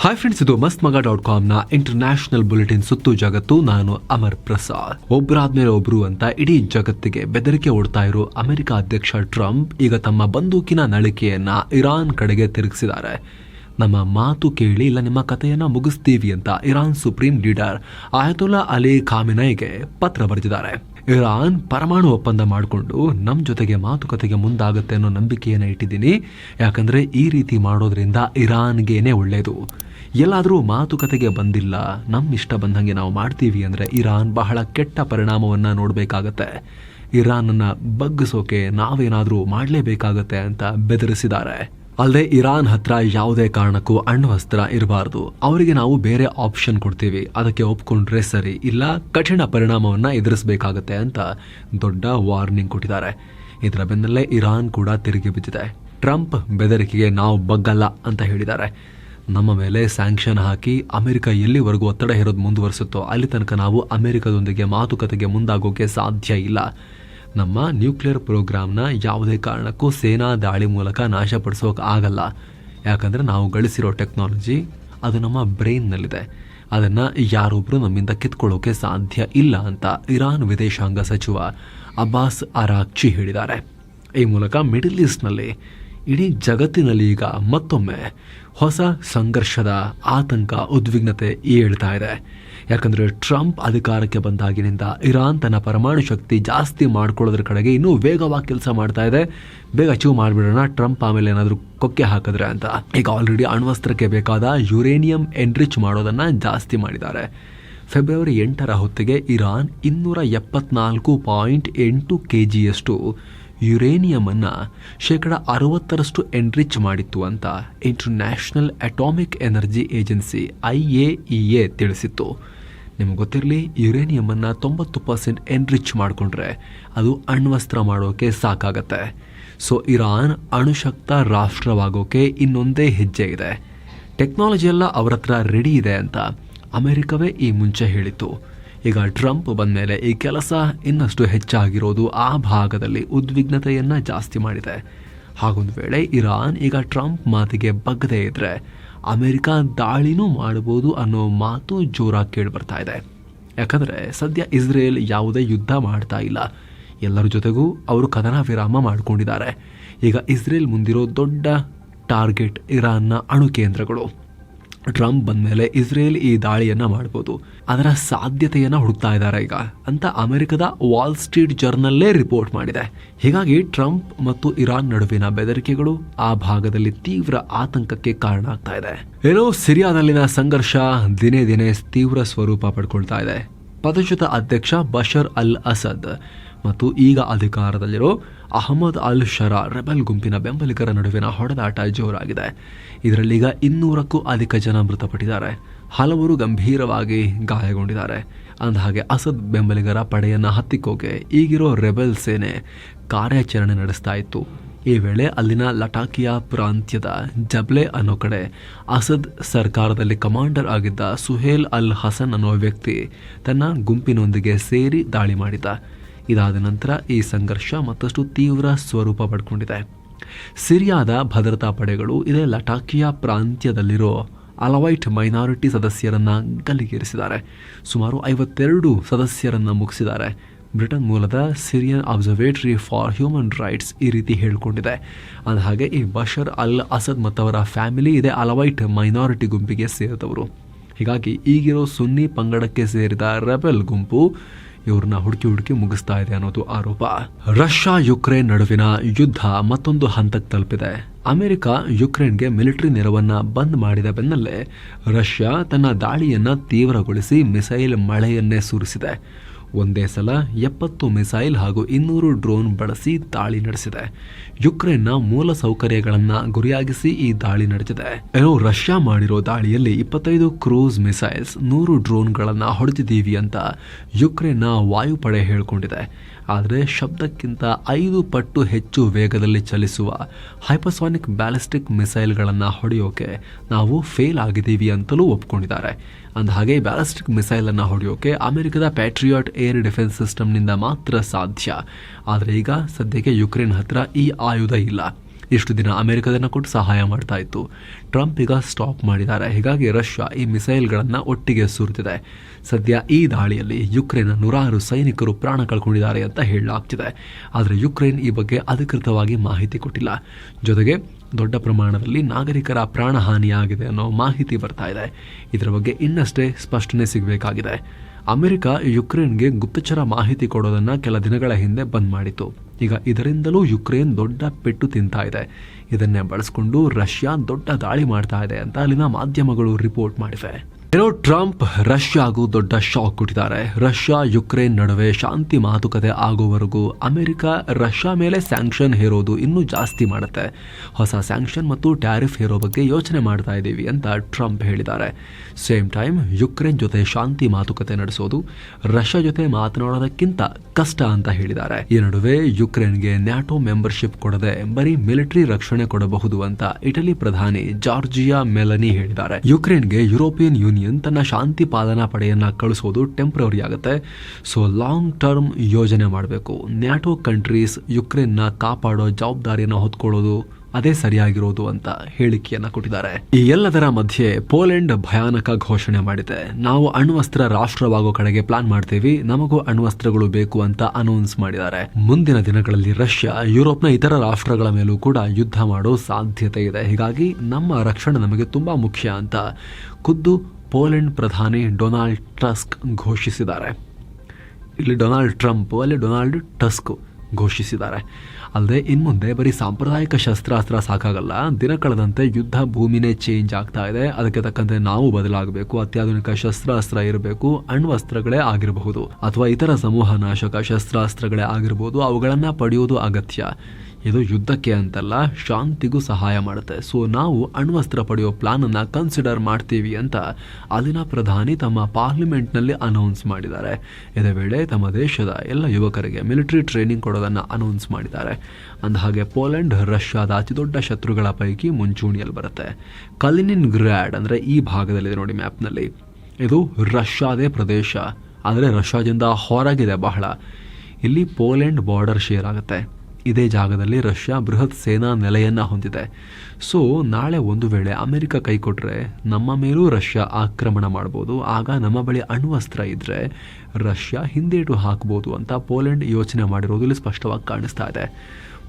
Hi friends ಇದು ಮಸ್ತ್ ಮಗ ಡಾಟ್ ಕಾಮ್ನ ಇಂಟರ್ನ್ಯಾಷನಲ್ ಬುಲೆಟಿನ್ ಸುತ್ತು ಜಗತ್ತು. ನಾನು ಅಮರ್ ಪ್ರಸಾದ್. ಒಬ್ಬರಾದ್ಮೇಲೆ ಒಬ್ರು ಅಂತ ಇಡೀ ಜಗತ್ತಿಗೆ ಬೆದರಿಕೆ ಓಡ್ತಾ ಇರೋ ಅಮೆರಿಕ ಅಧ್ಯಕ್ಷ ಟ್ರಂಪ್ ಈಗ ತಮ್ಮ ಬಂದೂಕಿನ ನಳಿಕೆಯನ್ನ ಇರಾನ್ ಕಡೆಗೆ ತಿರುಗಿಸಿದ್ದಾರೆ. ನಮ್ಮ ಮಾತು ಕೇಳಿ ಇಲ್ಲ, ನಿಮ್ಮ ಕಥೆಯನ್ನ ಮುಗಿಸ್ತೀವಿ ಅಂತ Iran supreme leader Ayatollah Ali ಖಾಮಿನೈಗೆ ಪತ್ರ ಬರೆದಿದ್ದಾರೆ. ಇರಾನ್ ಪರಮಾಣು ಒಪ್ಪಂದ ಮಾಡಿಕೊಂಡು ನಮ್ಮ ಜೊತೆಗೆ ಮಾತುಕತೆಗೆ ಮುಂದಾಗುತ್ತೆ ಅನ್ನೋ ನಂಬಿಕೆಯನ್ನು ಇಟ್ಟಿದ್ದೀನಿ. ಯಾಕಂದರೆ ಈ ರೀತಿ ಮಾಡೋದ್ರಿಂದ ಇರಾನ್ಗೇನೆ ಒಳ್ಳೆಯದು ಎಲ್ಲಾದರೂ ಮಾತುಕತೆಗೆ ಬಂದಿಲ್ಲ. ನಮ್ಮ ಇಷ್ಟ ಬಂದಂಗೆ ನಾವು ಮಾಡ್ತೀವಿ ಅಂದರೆ ಇರಾನ್ ಬಹಳ ಕೆಟ್ಟ ಪರಿಣಾಮವನ್ನು ನೋಡಬೇಕಾಗತ್ತೆ. ಇರಾನನ್ನು ಬಗ್ಗಿಸೋಕೆ ನಾವೇನಾದರೂ ಮಾಡಲೇಬೇಕಾಗತ್ತೆ ಅಂತ ಬೆದರಿಸಿದ್ದಾರೆ. ಅಲ್ಲದೆ ಇರಾನ್ ಹತ್ರ ಯಾವುದೇ ಕಾರಣಕ್ಕೂ ಅಣ್ವಸ್ತ್ರ ಇರಬಾರ್ದು. ಅವರಿಗೆ ನಾವು ಬೇರೆ ಆಪ್ಷನ್ ಕೊಡ್ತೀವಿ. ಅದಕ್ಕೆ ಒಪ್ಕೊಂಡ್ರೆ ಸರಿ, ಇಲ್ಲ ಕಠಿಣ ಪರಿಣಾಮವನ್ನು ಎದುರಿಸಬೇಕಾಗತ್ತೆ ಅಂತ ದೊಡ್ಡ ವಾರ್ನಿಂಗ್ ಕೊಟ್ಟಿದ್ದಾರೆ. ಇದರ ಬೆನ್ನಲ್ಲೇ ಇರಾನ್ ಕೂಡ ತಿರುಗಿ ಬಿದ್ದಿದೆ. ಟ್ರಂಪ್ ಬೆದರಿಕೆಗೆ ನಾವು ಬಗ್ಗಲ್ಲ ಅಂತ ಹೇಳಿದ್ದಾರೆ. ನಮ್ಮ ಮೇಲೆ ಸ್ಯಾಂಕ್ಷನ್ ಹಾಕಿ ಅಮೆರಿಕ ಎಲ್ಲಿವರೆಗೂ ಒತ್ತಡ ಹೇರೋದು ಮುಂದುವರಿಸುತ್ತೋ ಅಲ್ಲಿ ತನಕ ನಾವು ಅಮೆರಿಕದೊಂದಿಗೆ ಮಾತುಕತೆಗೆ ಮುಂದಾಗೋಕೆ ಸಾಧ್ಯ ಇಲ್ಲ. ನಮ್ಮ ನ್ಯೂಕ್ಲಿಯರ್ ಪ್ರೋಗ್ರಾಮ್ನ ಯಾವುದೇ ಕಾರಣಕ್ಕೂ ಸೇನಾ ದಾಳಿ ಮೂಲಕ ನಾಶಪಡಿಸೋಕೆ ಆಗಲ್ಲ. ಯಾಕಂದರೆ ನಾವು ಗಳಿಸಿರೋ ಟೆಕ್ನಾಲಜಿ ಅದು ನಮ್ಮ ಬ್ರೈನ್ನಲ್ಲಿದೆ. ಅದನ್ನು ಯಾರೊಬ್ಬರು ನಮ್ಮಿಂದ ಕಿತ್ಕೊಳ್ಳೋಕೆ ಸಾಧ್ಯ ಇಲ್ಲ ಅಂತ ಇರಾನ್ ವಿದೇಶಾಂಗ ಸಚಿವ ಅಬ್ಬಾಸ್ ಅರಾಕ್ಚಿ ಹೇಳಿದ್ದಾರೆ. ಈ ಮೂಲಕ ಮಿಡಲ್ ಈಸ್ಟ್ನಲ್ಲಿ ಇಡೀ ಜಗತ್ತಿನಲ್ಲಿ ಈಗ ಮತ್ತೊಮ್ಮೆ ಹೊಸ ಸಂಘರ್ಷದ ಆತಂಕ, ಉದ್ವಿಗ್ನತೆ ಏಳ್ತಾ ಇದೆ. ಯಾಕಂದರೆ ಟ್ರಂಪ್ ಅಧಿಕಾರಕ್ಕೆ ಬಂದಾಗಿನಿಂದ ಇರಾನ್ ತನ್ನ ಪರಮಾಣು ಶಕ್ತಿ ಜಾಸ್ತಿ ಮಾಡ್ಕೊಳ್ಳೋದ್ರ ಕಡೆಗೆ ಇನ್ನೂ ವೇಗವಾಗಿ ಕೆಲಸ ಮಾಡ್ತಾ ಇದೆ. ಬೇಗ ಅಚೀವ್ ಮಾಡಿಬಿಡೋಣ, ಟ್ರಂಪ್ ಆಮೇಲೆ ಏನಾದರೂ ಕೊಕ್ಕೆ ಹಾಕಿದ್ರೆ ಅಂತ. ಈಗ ಆಲ್ರೆಡಿ ಅಣ್ವಸ್ತ್ರಕ್ಕೆ ಬೇಕಾದ ಯುರೇನಿಯಂ ಎನ್ರಿಚ್ ಮಾಡೋದನ್ನು ಜಾಸ್ತಿ ಮಾಡಿದ್ದಾರೆ. ಫೆಬ್ರವರಿ ಎಂಟರ ಹೊತ್ತಿಗೆ ಇರಾನ್ ಇನ್ನೂರ ಎಪ್ಪತ್ನಾಲ್ಕು ಪಾಯಿಂಟ್ ಎಂಟು ಕೆ ಜಿಯಷ್ಟು ಯುರೇನಿಯಮನ್ನು ಶೇಕಡ ಅರವತ್ತರಷ್ಟು ಎನ್ರಿಚ್ ಮಾಡಿತ್ತು ಅಂತ International Atomic Energy Agency I A E A ತಿಳಿಸಿತ್ತು. ನಿಮಗೆ ಗೊತ್ತಿರಲಿ, ಯುರೇನಿಯಮನ್ನು ತೊಂಬತ್ತು ಪರ್ಸೆಂಟ್ ಎನ್ರಿಚ್ ಮಾಡಿಕೊಂಡ್ರೆ ಅದು ಅಣ್ವಸ್ತ್ರ ಮಾಡೋಕ್ಕೆ ಸಾಕಾಗತ್ತೆ. ಸೊ, ಇರಾನ್ ಅಣುಶಕ್ತ ರಾಷ್ಟ್ರವಾಗೋಕೆ ಇನ್ನೊಂದೇ ಹೆಜ್ಜೆ ಇದೆ. ಟೆಕ್ನಾಲಜಿ ಎಲ್ಲ ಅವರ ಹತ್ರ ರೆಡಿ ಇದೆ ಅಂತ ಅಮೆರಿಕವೇ ಈ ಮುಂಚೆ ಹೇಳಿತ್ತು. ಈಗ ಟ್ರಂಪ್ ಬಂದ ಮೇಲೆ ಈ ಕೆಲಸ ಇನ್ನಷ್ಟು ಹೆಚ್ಚಾಗಿರೋದು ಆ ಭಾಗದಲ್ಲಿ ಉದ್ವಿಗ್ನತೆಯನ್ನು ಜಾಸ್ತಿ ಮಾಡಿದೆ. ಹಾಗೊಂದು ವೇಳೆ ಇರಾನ್ ಈಗ ಟ್ರಂಪ್ ಮಾತಿಗೆ ಬಗ್ಗದೇ ಇದ್ದರೆ ಅಮೆರಿಕ ದಾಳಿನೂ ಮಾಡಬಹುದು ಅನ್ನೋ ಮಾತು ಜೋರಾಗಿ ಕೇಳಿ ಬರ್ತಾ ಇದೆ. ಯಾಕಂದರೆ ಸದ್ಯ ಇಸ್ರೇಲ್ ಯಾವುದೇ ಯುದ್ಧ ಮಾಡ್ತಾ ಇಲ್ಲ. ಎಲ್ಲರ ಜೊತೆಗೂ ಅವರು ಕದನ ವಿರಾಮ ಮಾಡಿಕೊಂಡಿದ್ದಾರೆ. ಈಗ ಇಸ್ರೇಲ್ ಮುಂದಿರೋ ದೊಡ್ಡ ಟಾರ್ಗೆಟ್ ಇರಾನ್ನ ಅಣು ಕೇಂದ್ರಗಳು ಟ್ರಂಪ್ ಬಂದಮೇಲೆ ಇಸ್ರೇಲ್ ಈ ದಾಳಿಯನ್ನ ಮಾಡ್ಬೋದು. ಅದರ ಸಾಧ್ಯತೆಯನ್ನ ಹುಡುಕ್ತಾ ಇದ್ದಾರೆ ಈಗ. ಅಂತ ಅಮೆರಿಕದ ವಾಲ್ ಸ್ಟ್ರೀಟ್ ಜರ್ನಲ್ಲೇ ರಿಪೋರ್ಟ್ ಮಾಡಿದೆ. ಹೀಗಾಗಿ ಟ್ರಂಪ್ ಮತ್ತು ಇರಾನ್ ನಡುವಿನ ಬೆದರಿಕೆಗಳು ಆ ಭಾಗದಲ್ಲಿ ತೀವ್ರ ಆತಂಕಕ್ಕೆ ಕಾರಣ ಆಗ್ತಾ ಇದೆ. ಏನೋ ಸಿರಿಯಾದಲ್ಲಿನ ಸಂಘರ್ಷ ದಿನೇ ದಿನೇ ತೀವ್ರ ಸ್ವರೂಪ ಪಡ್ಕೊಳ್ತಾ ಇದೆ. ಪದಚ್ಯುತ ಅಧ್ಯಕ್ಷ ಬಶರ್ ಅಲ್ ಅಸದ್ ಮತ್ತು ಈಗ ಅಧಿಕಾರದಲ್ಲಿರೋ ಅಹಮದ್ ಅಲ್ ಶರ ರೆಬಲ್ ಗುಂಪಿನ ಬೆಂಬಲಿಗರ ನಡುವಿನ ಹೊಡೆದಾಟ ಜೋರಾಗಿದೆ. ಇದರಲ್ಲೀಗ ಇನ್ನೂರಕ್ಕೂ ಅಧಿಕ ಜನ ಮೃತಪಟ್ಟಿದ್ದಾರೆ. ಹಲವರು ಗಂಭೀರವಾಗಿ ಗಾಯಗೊಂಡಿದ್ದಾರೆ. ಅಂದಹಾಗೆ ಅಸದ್ ಬೆಂಬಲಿಗರ ಪಡೆಯನ್ನು ಹತ್ತಿಕ್ಕೋಕೆ ಈಗಿರೋ ರೆಬೆಲ್ ಸೇನೆ ಕಾರ್ಯಾಚರಣೆ ನಡೆಸ್ತಾ ಇತ್ತು. ಈ ವೇಳೆ ಅಲ್ಲಿನ ಲಟಾಕಿಯಾ ಪ್ರಾಂತ್ಯದ ಜಬ್ಲೆ ಅನ್ನೋ ಕಡೆ ಅಸದ್ ಸರ್ಕಾರದಲ್ಲಿ ಕಮಾಂಡರ್ ಆಗಿದ್ದ ಸುಹೇಲ್ ಅಲ್ ಹಸನ್ ಅನ್ನೋ ವ್ಯಕ್ತಿ ತನ್ನ ಗುಂಪಿನೊಂದಿಗೆ ಸೇರಿ ದಾಳಿ ಮಾಡಿದ ಇದಾದ ನಂತರ ಈ ಸಂಘರ್ಷ ಮತ್ತಷ್ಟು ತೀವ್ರ ಸ್ವರೂಪ ಪಡ್ಕೊಂಡಿದೆ. ಸಿರಿಯಾದ ಭದ್ರತಾ ಪಡೆಗಳು ಇದೇ ಲಟಾಕಿಯಾ ಪ್ರಾಂತ್ಯದಲ್ಲಿರೋ ಅಲವೈಟ್ ಮೈನಾರಿಟಿ ಸದಸ್ಯರನ್ನು ಗಲ್ಲಿಗೇರಿಸಿದ್ದಾರೆ. ಸುಮಾರು ಐವತ್ತೆರಡು ಸದಸ್ಯರನ್ನು ಮುಗಿಸಿದ್ದಾರೆ. ಬ್ರಿಟನ್ ಮೂಲದ Syrian Observatory for Human Rights ಈ ರೀತಿ ಹೇಳಿಕೊಂಡಿದೆ. ಹಾಗೆ ಈ ಬಷರ್ ಅಲ್ ಅಸದ್ ಮತ್ತವರ ಫ್ಯಾಮಿಲಿ ಇದೆ ಅಲವೈಟ್ ಮೈನಾರಿಟಿ ಗುಂಪಿಗೆ ಸೇರಿದವರು. ಹೀಗಾಗಿ ಈಗಿರೋ ಸುನ್ನಿ ಪಂಗಡಕ್ಕೆ ಸೇರಿದ ರೆಬೆಲ್ ಗುಂಪು ಇವ್ರನ್ನ ಹುಡುಕಿ ಹುಡುಕಿ ಮುಗಿಸ್ತಾ ಇದೆ ಅನ್ನೋದು ಆರೋಪ. ರಷ್ಯಾ ಯುಕ್ರೇನ್ ನಡುವಿನ ಯುದ್ಧ ಮತ್ತೊಂದು ಹಂತಕ್ಕೆ ತಲುಪಿದೆ. ಅಮೆರಿಕ ಯುಕ್ರೇನ್ಗೆ ಮಿಲಿಟರಿ ನೆರವನ್ನ ಬಂದ್ ಮಾಡಿದ ಬೆನ್ನಲ್ಲೇ ರಷ್ಯಾ ತನ್ನ ದಾಳಿಯನ್ನ ತೀವ್ರಗೊಳಿಸಿ ಮಿಸೈಲ್ ಮಳೆಯನ್ನೇ ಸುರಿಸಿದೆ. ಒಂದೇ ಸಲ ಎಪ್ಪತ್ತು ಮಿಸೈಲ್ ಹಾಗೂ ಇನ್ನೂರು ಡ್ರೋನ್ ಬಳಸಿ ದಾಳಿ ನಡೆಸಿದೆ. ಯುಕ್ರೇನ್ನ ಮೂಲ ಸೌಕರ್ಯಗಳನ್ನು ಗುರಿಯಾಗಿಸಿ ಈ ದಾಳಿ ನಡೆದಿದೆ. ಏನೋ ರಷ್ಯಾ ಮಾಡಿರೋ ದಾಳಿಯಲ್ಲಿ ಇಪ್ಪತ್ತೈದು ಕ್ರೂಸ್ ಮಿಸೈಲ್ಸ್, ನೂರು ಡ್ರೋನ್ಗಳನ್ನು ಹೊಡೆದಿದ್ದೀವಿ ಅಂತ ಯುಕ್ರೇನ್ನ ವಾಯುಪಡೆ ಹೇಳಿಕೊಂಡಿದೆ. ಆದರೆ ಶಬ್ದಕ್ಕಿಂತ ಐದು ಪಟ್ಟು ಹೆಚ್ಚು ವೇಗದಲ್ಲಿ ಚಲಿಸುವ ಹೈಪಸಾನಿಕ್ ಬ್ಯಾಲಿಸ್ಟಿಕ್ ಮಿಸೈಲ್ಗಳನ್ನು ಹೊಡೆಯೋಕೆ ನಾವು ಫೇಲ್ ಆಗಿದ್ದೀವಿ ಅಂತಲೂ ಒಪ್ಕೊಂಡಿದ್ದಾರೆ. ಅಂದಹಾಗೆ ಬ್ಯಾಲಿಸ್ಟಿಕ್ ಮಿಸೈಲನ್ನು ಹೊಡೆಯೋಕೆ ಅಮೆರಿಕದ ಪ್ಯಾಟ್ರಿಯಾಟ್ ಏರ್ ಡಿಫೆನ್ಸ್ ಸಿಸ್ಟಮ್ನಿಂದ ಮಾತ್ರ ಸಾಧ್ಯ. ಆದರೆ ಈಗ ಸದ್ಯಕ್ಕೆ ಯುಕ್ರೇನ್ ಹತ್ರ ಈ ಆಯುಧ ಇಲ್ಲ. ಇಷ್ಟು ದಿನ ಅಮೆರಿಕದನ್ನು ಕೊಟ್ಟು ಸಹಾಯ ಮಾಡ್ತಾ ಇತ್ತು. ಟ್ರಂಪ್ ಈಗ ಸ್ಟಾಪ್ ಮಾಡಿದ್ದಾರೆ. ಹೀಗಾಗಿ ರಷ್ಯಾ ಈ ಮಿಸೈಲ್ಗಳನ್ನು ಒಟ್ಟಿಗೆ ಸುರಿದಿದೆ ಸದ್ಯ ಈ ದಾಳಿಯಲ್ಲಿ ಯುಕ್ರೇನ್ನ ನೂರಾರು ಸೈನಿಕರು ಪ್ರಾಣ ಕಳ್ಕೊಂಡಿದ್ದಾರೆ ಅಂತ ಹೇಳಲಾಗ್ತಿದೆ. ಆದರೆ ಯುಕ್ರೇನ್ ಈ ಬಗ್ಗೆ ಅಧಿಕೃತವಾಗಿ ಮಾಹಿತಿ ಕೊಟ್ಟಿಲ್ಲ. ಜೊತೆಗೆ ದೊಡ್ಡ ಪ್ರಮಾಣದಲ್ಲಿ ನಾಗರಿಕರ ಪ್ರಾಣಹಾನಿಯಾಗಿದೆ ಅನ್ನೋ ಮಾಹಿತಿ ಬರ್ತಾ ಇದೆ. ಇದರ ಬಗ್ಗೆ ಇನ್ನಷ್ಟೇ ಸ್ಪಷ್ಟನೆ ಸಿಗಬೇಕಾಗಿದೆ. ಅಮೆರಿಕ ಯುಕ್ರೇನ್ಗೆ ಗುಪ್ತಚರ ಮಾಹಿತಿ ಕೊಡೋದನ್ನ ಕೆಲ ದಿನಗಳ ಹಿಂದೆ ಬಂದ್ ಮಾಡಿತು ಈಗ ಇದರಿಂದಲೂ ಯುಕ್ರೇನ್ ದೊಡ್ಡ ಪೆಟ್ಟು ತಿಂತಾ ಇದೆ. ಇದನ್ನೇ ಬಳಸ್ಕೊಂಡು ರಷ್ಯಾ ದೊಡ್ಡ ದಾಳಿ ಮಾಡ್ತಾ ಇದೆ ಅಂತ ಅಲ್ಲಿನ ಮಾಧ್ಯಮಗಳು ರಿಪೋರ್ಟ್ ಮಾಡಿವೆ. ಏನೋ ಟ್ರಂಪ್ ರಷ್ಯಾಗೂ ದೊಡ್ಡ ಶಾಕ್ ಕೊಟ್ಟಿದ್ದಾರೆ. ರಷ್ಯಾ ಯುಕ್ರೇನ್ ನಡುವೆ ಶಾಂತಿ ಮಾತುಕತೆ ಆಗುವವರೆಗೂ ಅಮೆರಿಕ ರಷ್ಯಾ ಮೇಲೆ ಸ್ಯಾಂಕ್ಷನ್ ಹೇರೋದು ಇನ್ನೂ ಜಾಸ್ತಿ ಮಾಡುತ್ತೆ. ಹೊಸ ಸ್ಯಾಂಕ್ಷನ್ ಮತ್ತು ಟ್ಯಾರಿಫ್ ಹೇರೋ ಬಗ್ಗೆ ಯೋಚನೆ ಮಾಡ್ತಾ ಇದ್ದೀವಿ ಅಂತ ಟ್ರಂಪ್ ಹೇಳಿದ್ದಾರೆ. ಸೇಮ್ ಟೈಮ್ ಯುಕ್ರೇನ್ ಜೊತೆ ಶಾಂತಿ ಮಾತುಕತೆ ನಡೆಸೋದು ರಷ್ಯಾ ಜೊತೆ ಮಾತನಾಡೋದಕ್ಕಿಂತ ಕಷ್ಟ ಅಂತ ಹೇಳಿದ್ದಾರೆ. ಈ ನಡುವೆ ಯುಕ್ರೇನ್ಗೆ ನ್ಯಾಟೋ ಮೆಂಬರ್ಶಿಪ್ ಕೊಡದೆ ಬರೀ ಮಿಲಿಟರಿ ರಕ್ಷಣೆ ಕೊಡಬಹುದು ಅಂತ ಇಟಲಿ ಪ್ರಧಾನಿ ಜಾರ್ಜಿಯಾ ಮೆಲನಿ ಹೇಳಿದ್ದಾರೆ. ಯುಕ್ರೇನ್ಗೆ ಯುರೋಪಿಯನ್ ಯೂನಿಯನ್ ತನ್ನ ಶಾಂತಿ ಪಾಲನಾ ಪಡೆಯನ್ನ ಕಳಿಸೋದು ಟೆಂಪ್ರವರಿ ಆಗುತ್ತೆ. ಸೊ ಲಾಂಗ್ ಟರ್ಮ್ ಯೋಜನೆ ಮಾಡಬೇಕು. ನ್ಯಾಟೋ ಕಂಟ್ರೀಸ್ ಯುಕ್ರೇನ್ನ ಕಾಪಾಡೋ ಜವಾಬ್ದಾರಿಯನ್ನು ಹೊತ್ಕೊಳ್ಳೋದು ಅದೇ ಸರಿಯಾಗಿರೋದು ಅಂತ ಹೇಳಿಕೆಯನ್ನ ಕೊಟ್ಟಿದ್ದಾರೆ. ಈ ಎಲ್ಲದರ ಮಧ್ಯೆ ಪೋಲೆಂಡ್ ಭಯಾನಕ ಘೋಷಣೆ ಮಾಡಿದೆ. ನಾವು ಅಣ್ವಸ್ತ್ರ ರಾಷ್ಟ್ರವಾಗೋ ಕಡೆಗೆ ಪ್ಲಾನ್ ಮಾಡ್ತೀವಿ. ನಮಗೂ ಅಣ್ವಸ್ತ್ರಗಳು ಬೇಕು ಅಂತ ಅನೌನ್ಸ್ ಮಾಡಿದ್ದಾರೆ. ಮುಂದಿನ ದಿನಗಳಲ್ಲಿ ರಷ್ಯಾ, ಯುರೋಪ್ನ ಇತರ ರಾಷ್ಟ್ರಗಳ ಮೇಲೂ ಕೂಡ ಯುದ್ಧ ಮಾಡೋ ಸಾಧ್ಯತೆ ಇದೆ. ಹೀಗಾಗಿ ನಮ್ಮ ರಕ್ಷಣೆ ನಮಗೆ ತುಂಬಾ ಮುಖ್ಯ ಅಂತ ಖುದ್ದು ಪೋಲೆಂಡ್ ಪ್ರಧಾನಿ ಡೊನಾಲ್ಡ್ ಟಸ್ಕ್ ಘೋಷಿಸಿದ್ದಾರೆ. ಇಲ್ಲಿ ಡೊನಾಲ್ಡ್ ಟ್ರಂಪ್ ಅಲ್ಲಿ ಡೊನಾಲ್ಡ್ ಟಸ್ಕ್ ಘೋಷಿಸಿದ್ದಾರೆ. ಅಲ್ಲದೆ ಇನ್ಮುಂದೆ ಬರೀ ಸಾಂಪ್ರದಾಯಿಕ ಶಸ್ತ್ರಾಸ್ತ್ರ ಸಾಕಾಗಲ್ಲ, ದಿನ ಕಳೆದಂತೆ ಯುದ್ಧ ಭೂಮಿನೇ ಚೇಂಜ್ ಆಗ್ತಾ ಇದೆ. ಅದಕ್ಕೆ ತಕ್ಕಂತೆ ನಾವು ಬದಲಾಗಬೇಕು, ಅತ್ಯಾಧುನಿಕ ಶಸ್ತ್ರಾಸ್ತ್ರ ಇರಬೇಕು, ಅಣ್ವಸ್ತ್ರಗಳೇ ಆಗಿರಬಹುದು, ಅಥವಾ ಇತರ ಸಮೂಹ ನಾಶಕ ಶಸ್ತ್ರಾಸ್ತ್ರಗಳೇ ಆಗಿರಬಹುದು, ಅವುಗಳನ್ನು ಪಡೆಯುವುದು ಅಗತ್ಯ. ಇದು ಯುದ್ಧಕ್ಕೆ ಅಂತಲ್ಲ, ಶಾಂತಿಗೂ ಸಹಾಯ ಮಾಡುತ್ತೆ. ಸೊ ನಾವು ಅಣ್ವಸ್ತ್ರ ಪಡೆಯೋ ಪ್ಲಾನ್ ಅನ್ನ ಕನ್ಸಿಡರ್ ಮಾಡ್ತೀವಿ ಅಂತ ಅಲ್ಲಿನ ಪ್ರಧಾನಿ ತಮ್ಮ ಪಾರ್ಲಿಮೆಂಟ್ನಲ್ಲಿ ಅನೌನ್ಸ್ ಮಾಡಿದ್ದಾರೆ. ಇದೇ ವೇಳೆ ತಮ್ಮ ದೇಶದ ಎಲ್ಲ ಯುವಕರಿಗೆ ಮಿಲಿಟರಿ ಟ್ರೈನಿಂಗ್ ಕೊಡೋದನ್ನ ಅನೌನ್ಸ್ ಮಾಡಿದ್ದಾರೆ. ಅಂದಹಾಗೆ, ಪೋಲೆಂಡ್, ರಷ್ಯಾದ ಅತಿದೊಡ್ಡ ಶತ್ರುಗಳ ಪೈಕಿ ಮುಂಚೂಣಿಯಲ್ಲಿ ಬರುತ್ತೆ. ಕಲಿನಿನ್ ಗ್ರ್ಯಾಡ್ ಅಂದ್ರೆ ಈ ಭಾಗದಲ್ಲಿದೆ ನೋಡಿ ಮ್ಯಾಪ್ನಲ್ಲಿ ಇದು ರಷ್ಯಾದೇ ಪ್ರದೇಶ. ಆದರೆ ರಷ್ಯಾದಿಂದ ಹೊರಗಿದೆ ಬಹಳ. ಇಲ್ಲಿ ಪೋಲೆಂಡ್ ಬಾರ್ಡರ್ ಶೇರ್ ಆಗುತ್ತೆ. ಇದೇ ಜಾಗದಲ್ಲಿ ರಷ್ಯಾ ಬೃಹತ್ ಸೇನಾ ನೆಲೆಯನ್ನು ಹೊಂದಿದೆ. ಸೊ, ನಾಳೆ ಒಂದು ವೇಳೆ ಅಮೆರಿಕ ಕೈ ಕೊಟ್ರೆ ನಮ್ಮ ಮೇಲೂ ರಷ್ಯಾ ಆಕ್ರಮಣ ಮಾಡ್ಬೋದು. ಆಗ ನಮ್ಮ ಬಳಿ ಅಣ್ವಸ್ತ್ರ ಇದ್ದರೆ ರಷ್ಯಾ ಹಿಂದೇಟು ಹಾಕ್ಬೋದು ಅಂತ ಪೋಲೆಂಡ್ ಯೋಚನೆ ಮಾಡಿರೋದು ಸ್ಪಷ್ಟವಾಗಿ ಕಾಣಿಸ್ತಾ ಇದೆ.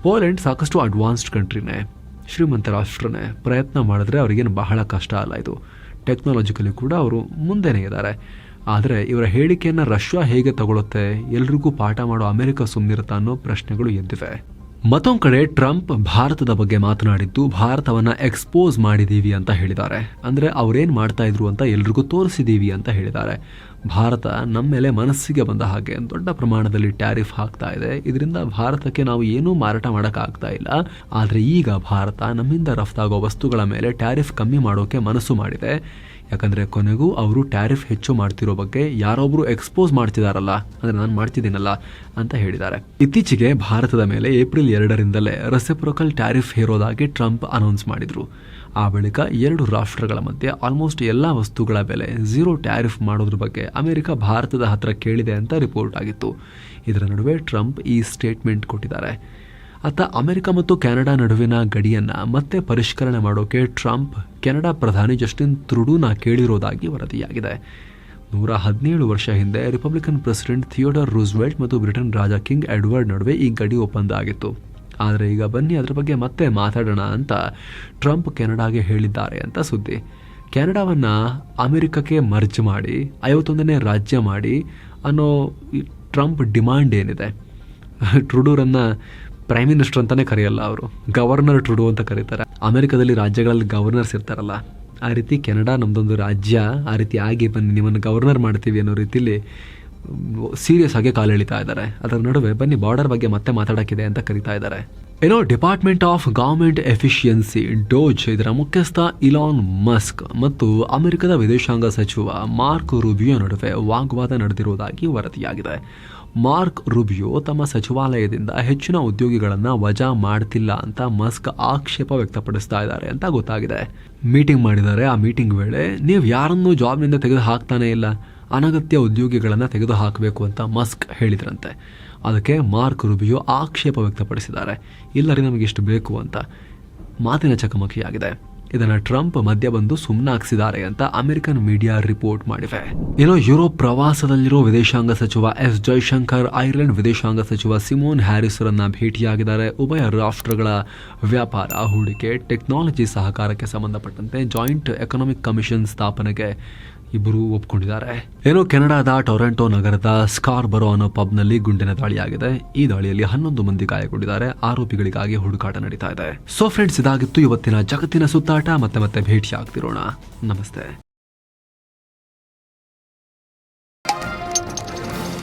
ಪೋಲೆಂಡ್ ಸಾಕಷ್ಟು ಅಡ್ವಾನ್ಸ್ಡ್ ಕಂಟ್ರಿನೇ, ಶ್ರೀಮಂತ ರಾಷ್ಟ್ರನೇ. ಪ್ರಯತ್ನ ಮಾಡಿದ್ರೆ ಅವ್ರಿಗೇನು ಬಹಳ ಕಷ್ಟ ಅಲ್ಲ ಇದು. ಟೆಕ್ನಾಲಜಿಕಲಿ ಕೂಡ ಅವರು ಮುಂದೆನೇ ಇದ್ದಾರೆ. ಆದರೆ ಇವರ ಹೇಳಿಕೆಯನ್ನು ರಷ್ಯಾ ಹೇಗೆ ತಗೊಳುತ್ತೆ, ಎಲ್ರಿಗೂ ಪಾಠ ಮಾಡೋ ಅಮೆರಿಕ ಸುಮ್ಮನಿರುತ್ತಾ ಅನ್ನೋ ಪ್ರಶ್ನೆಗಳು ಎದ್ದಿವೆ. ಮತ್ತೊಂದು ಕಡೆ ಟ್ರಂಪ್ ಭಾರತದ ಬಗ್ಗೆ ಮಾತನಾಡಿದ್ದು, ಭಾರತವನ್ನ ಎಕ್ಸ್ಪೋಸ್ ಮಾಡಿದೀವಿ ಅಂತ ಹೇಳಿದ್ದಾರೆ. ಅಂದ್ರೆ ಅವ್ರೇನ್ ಮಾಡ್ತಾ ಇದ್ರು ಅಂತ ಎಲ್ರಿಗೂ ತೋರಿಸಿದೀವಿ ಅಂತ ಹೇಳಿದ್ದಾರೆ. ಭಾರತ ನಮ್ಮ ಮೇಲೆ ಮನಸ್ಸಿಗೆ ಬಂದ ಹಾಗೆ ದೊಡ್ಡ ಪ್ರಮಾಣದಲ್ಲಿ ಟ್ಯಾರಿಫ್ ಹಾಕ್ತಾ ಇದೆ. ಇದರಿಂದ ಭಾರತಕ್ಕೆ ನಾವು ಏನೂ ಮಾರಾಟ ಮಾಡೋಕ್ಕಾಗ್ತಾ ಇಲ್ಲ. ಆದರೆ ಈಗ ಭಾರತ ನಮ್ಮಿಂದ ರಫ್ತಾಗೋ ವಸ್ತುಗಳ ಮೇಲೆ ಟ್ಯಾರಿಫ್ ಕಮ್ಮಿ ಮಾಡೋಕೆ ಮನಸ್ಸು ಮಾಡಿದೆ. ಯಾಕಂದರೆ ಕೊನೆಗೂ ಅವರು ಟ್ಯಾರಿಫ್ ಹೆಚ್ಚು ಮಾಡ್ತಿರೋ ಬಗ್ಗೆ ಯಾರೊಬ್ಬರು ಎಕ್ಸ್ಪೋಸ್ ಮಾಡ್ತಿದಾರಲ್ಲ, ಅಂದರೆ ನಾನು ಮಾಡ್ತಿದ್ದೀನಲ್ಲ ಅಂತ ಹೇಳಿದ್ದಾರೆ. ಇತ್ತೀಚೆಗೆ ಭಾರತದ ಮೇಲೆ ಏಪ್ರಿಲ್ ಎರಡರಿಂದಲೇ ರಸೆಪ್ರೋಕಲ್ ಟ್ಯಾರಿಫ್ ಹೇರೋದಾಗಿ ಟ್ರಂಪ್ ಅನೌನ್ಸ್ ಮಾಡಿದ್ರು. ಆ ಬಳಿಕ ಎರಡು ರಾಷ್ಟ್ರಗಳ ಮಧ್ಯೆ ಆಲ್ಮೋಸ್ಟ್ ಎಲ್ಲ ವಸ್ತುಗಳ ಬೆಲೆ ಝೀರೋ ಟ್ಯಾರಿಫ್ ಮಾಡೋದ್ರ ಬಗ್ಗೆ ಅಮೆರಿಕ ಭಾರತದ ಹತ್ರ ಕೇಳಿದೆ ಅಂತ ರಿಪೋರ್ಟ್ ಆಗಿತ್ತು. ಇದರ ನಡುವೆ ಟ್ರಂಪ್ ಈ ಸ್ಟೇಟ್ಮೆಂಟ್ ಕೊಟ್ಟಿದ್ದಾರೆ. ಅತ್ತ ಅಮೆರಿಕ ಮತ್ತು ಕೆನಡಾ ನಡುವಿನ ಗಡಿಯನ್ನು ಮತ್ತೆ ಪರಿಷ್ಕರಣೆ ಮಾಡೋಕೆ ಟ್ರಂಪ್, ಕೆನಡಾ ಪ್ರಧಾನಿ ಜಸ್ಟಿನ್ ತ್ರುಡೂನ ಕೇಳಿರೋದಾಗಿ ವರದಿಯಾಗಿದೆ. ನೂರ ಹದಿನೇಳು ವರ್ಷ ಹಿಂದೆ ರಿಪಬ್ಲಿಕನ್ ಪ್ರೆಸಿಡೆಂಟ್ ಥಿಯೋಡರ್ ರೂಸ್ವೆಲ್ಟ್ ಮತ್ತು ಬ್ರಿಟನ್ ರಾಜ ಕಿಂಗ್ ಎಡ್ವರ್ಡ್ ನಡುವೆ ಈ ಗಡಿ ಒಪ್ಪಂದ ಆಗಿತ್ತು. ಆದರೆ ಈಗ ಬನ್ನಿ ಅದರ ಬಗ್ಗೆ ಮತ್ತೆ ಮಾತಾಡೋಣ ಅಂತ ಟ್ರಂಪ್ ಕೆನಡಾಗೆ ಹೇಳಿದ್ದಾರೆ ಅಂತ ಸುದ್ದಿ. ಕೆನಡಾವನ್ನು ಅಮೆರಿಕಕ್ಕೆ ಮರ್ಜ್ ಮಾಡಿ, ಐವತ್ತೊಂದನೇ ರಾಜ್ಯ ಮಾಡಿ ಅನ್ನೋ ಟ್ರಂಪ್ ಡಿಮಾಂಡ್ ಏನಿದೆ? ಟ್ರುಡೂರನ್ನು ಪ್ರೈಮ್ ಮಿನಿಸ್ಟರ್ ಅಂತಲೇ ಕರೆಯಲ್ಲ ಅವರು. ಗವರ್ನರ್ ಟ್ರುಡು ಅಂತ ಕರೀತಾರೆ. ಅಮೆರಿಕದಲ್ಲಿ ರಾಜ್ಯಗಳಲ್ಲಿ ಗವರ್ನರ್ಸ್ ಇರ್ತಾರಲ್ಲ, ಆ ರೀತಿ ಕೆನಡಾ ನಮ್ಮದೊಂದು ರಾಜ್ಯ, ಆ ರೀತಿ ಆಗಿ ಬನ್ನಿ, ನಿಮ್ಮನ್ನು ಗವರ್ನರ್ ಮಾಡ್ತೀವಿ ಅನ್ನೋ ರೀತಿಲಿ ಸೀರಿಯಸ್ ಆಗಿ ಕಾಲೆಳಿತಾ ಇದ್ದಾರೆ. ಅದರ ನಡುವೆ ಬನ್ನಿ ಬಾರ್ಡರ್ ಬಗ್ಗೆ ಮತ್ತೆ ಮಾತಾಡೋಕ್ಕಿದೆ ಅಂತ ಕರೀತಾ ಇದ್ದಾರೆ. ಏನೋ department of government efficiency DOGE ಇದರ ಮುಖ್ಯಸ್ಥ ಇಲಾನ್ ಮಸ್ಕ್ ಮತ್ತು ಅಮೆರಿಕದ ವಿದೇಶಾಂಗ ಸಚಿವ ಮಾರ್ಕ್ ರುಬಿಯೋ ನಡುವೆ ವಾಗ್ವಾದ ನಡೆದಿರುವುದಾಗಿ ವರದಿಯಾಗಿದೆ. ಮಾರ್ಕ್ ರುಬಿಯೋ ತಮ್ಮ ಸಚಿವಾಲಯದಿಂದ ಹೆಚ್ಚಿನ ಉದ್ಯೋಗಿಗಳನ್ನು ವಜಾ ಮಾಡ್ತಿಲ್ಲ ಅಂತ ಮಸ್ಕ್ ಆಕ್ಷೇಪ ವ್ಯಕ್ತಪಡಿಸ್ತಾ ಇದ್ದಾರೆ ಅಂತ ಗೊತ್ತಾಗಿದೆ. ಮೀಟಿಂಗ್ ಮಾಡಿದ್ದಾರೆ. ಆ ಮೀಟಿಂಗ್ ವೇಳೆ, ನೀವು ಯಾರನ್ನೂ ಜಾಬ್ನಿಂದ ತೆಗೆದು ಹಾಕ್ತಾನೇ ಇಲ್ಲ. ಅನಗತ್ಯ ಉದ್ಯೋಗಿಗಳನ್ನು ತೆಗೆದು ಹಾಕಬೇಕು ಅಂತ ಮಸ್ಕ್ ಹೇಳಿದ್ರಂತೆ. ಅದಕ್ಕೆ ಮಾರ್ಕ್ ರುಬಿಯೋ ಆಕ್ಷೇಪ ವ್ಯಕ್ತಪಡಿಸಿದ್ದಾರೆ. ಇಲ್ಲರಿ ನಮಗೆ ಇಷ್ಟು ಬೇಕು ಅಂತ. ಮಾತಿನ ಚಕಮಕಿಯಾಗಿದೆ. ಇದನ್ನು ಟ್ರಂಪ್ ಮಧ್ಯ ಬಂದು ಸುಮ್ಮನಾಗಿಸಿದ್ದಾರೆ ಅಂತ ಅಮೆರಿಕನ್ ಮೀಡಿಯಾ ರಿಪೋರ್ಟ್ ಮಾಡಿವೆ. ಏನೋ ಯುರೋಪ್ ಪ್ರವಾಸದಲ್ಲಿರೋ ವಿದೇಶಾಂಗ ಸಚಿವ ಎಸ್ ಜೈಶಂಕರ್, ಐರ್ಲೆಂಡ್ ವಿದೇಶಾಂಗ ಸಚಿವ ಸಿಮೋನ್ ಹ್ಯಾರಿಸ್ರನ್ನ ಭೇಟಿಯಾಗಿದ್ದಾರೆ. ಉಭಯ ರಾಷ್ಟ್ರಗಳ ವ್ಯಾಪಾರ ಹೂಡಿಕೆ, ಟೆಕ್ನಾಲಜಿ ಸಹಕಾರಕ್ಕೆ ಸಂಬಂಧಪಟ್ಟಂತೆ ಜಾಯಿಂಟ್ ಎಕನಾಮಿಕ್ ಕಮಿಷನ್ ಸ್ಥಾಪನೆಗೆ ಇಬ್ಬರು ಒಪ್ಕೊಂಡಿದ್ದಾರೆ. ಏನೋ ಕೆನಡಾದ ಟೊರೆಂಟೊ ನಗರದ ಸ್ಕಾರ್ ಬರೋ ಅನ್ನೋ ಪಬ್ನಲ್ಲಿ ಗುಂಡಿನ ದಾಳಿಯಾಗಿದೆ. ಈ ದಾಳಿಯಲ್ಲಿ ಹನ್ನೊಂದು ಮಂದಿ ಗಾಯಗೊಂಡಿದ್ದಾರೆ. ಆರೋಪಿಗಳಿಗಾಗಿ ಹುಡುಕಾಟ ನಡೀತಾ ಇದೆ. ಸೊ ಫ್ರೆಂಡ್ಸ್ ಇದಾಗಿತ್ತು ಇವತ್ತಿನ ಜಗತ್ತಿನ ಸುತ್ತಾಟ. ಮತ್ತೆ ಮತ್ತೆ ಭೇಟಿ ಆಗ್ತಿರೋಣ ನಮಸ್ತೆ.